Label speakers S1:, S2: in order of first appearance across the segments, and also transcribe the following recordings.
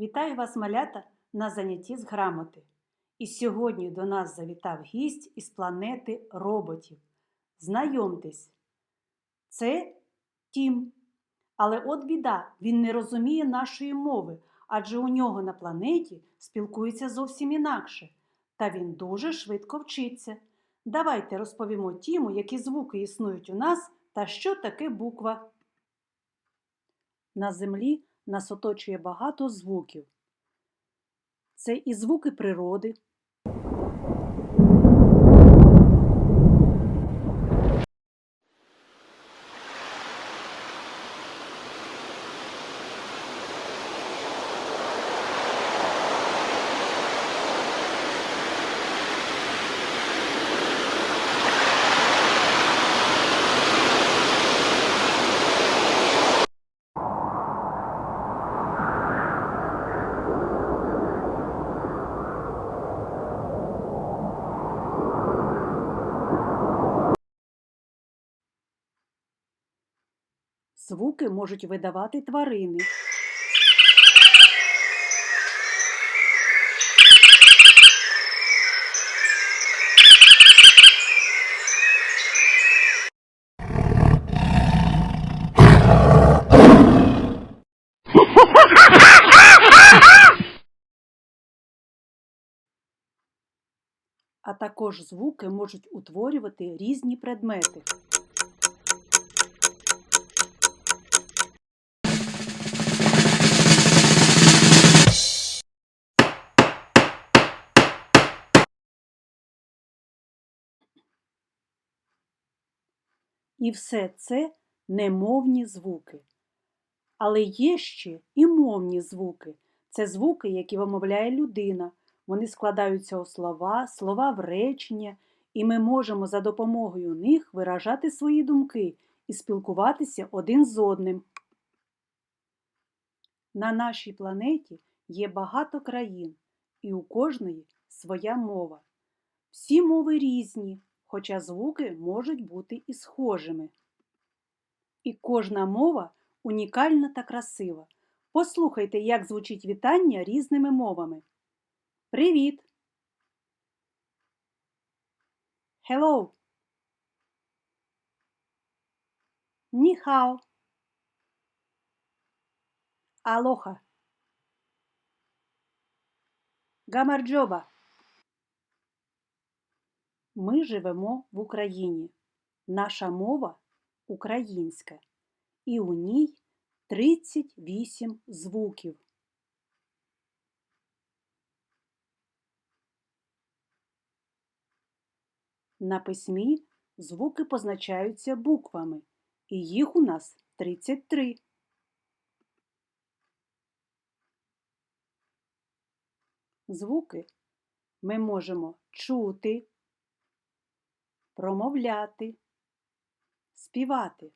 S1: Вітаю вас, малята, на занятті з грамоти. І сьогодні до нас завітав гість із планети роботів. Знайомтесь, це Тім. Але от біда, він не розуміє нашої мови, адже у нього на планеті спілкується зовсім інакше. Та він дуже швидко вчиться. Давайте розповімо Тіму, які звуки існують у нас та що таке буква. На землі нас оточує багато звуків. Це і звуки природи. Звуки можуть видавати тварини. А також звуки можуть утворювати різні предмети. І все це немовні звуки. Але є ще і мовні звуки. Це звуки, які вимовляє людина. Вони складаються у слова, слова в речення, і ми можемо за допомогою них виражати свої думки і спілкуватися один з одним. На нашій планеті є багато країн, і у кожної своя мова. Всі мови різні, хоча звуки можуть бути і схожими. І кожна мова унікальна та красива. Послухайте, як звучить вітання різними мовами. Привіт! Hello! Ніхао! Алоха! Гамарджоба! Ми живемо в Україні. Наша мова українська, і у ній 38 звуків. На письмі звуки позначаються буквами, і їх у нас 33. Звуки ми можемо чути, промовляти, співати,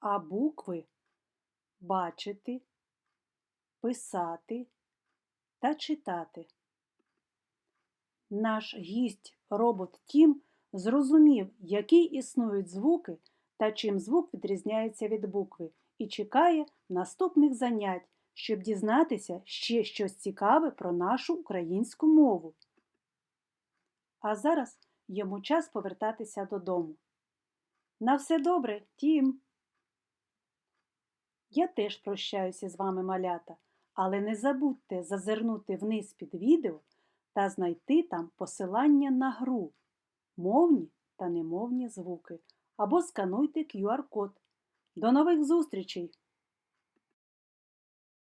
S1: а букви бачити, писати та читати. Наш гість робот Тім зрозумів, які існують звуки та чим звук відрізняється від букви, і чекає наступних занять, щоб дізнатися ще щось цікаве про нашу українську мову. А зараз йому час повертатися додому. На все добре, Тім! Я теж прощаюся з вами, малята, але не забудьте зазирнути вниз під відео та знайти там посилання на гру, мовні та немовні звуки або скануйте QR-код. До нових зустрічей!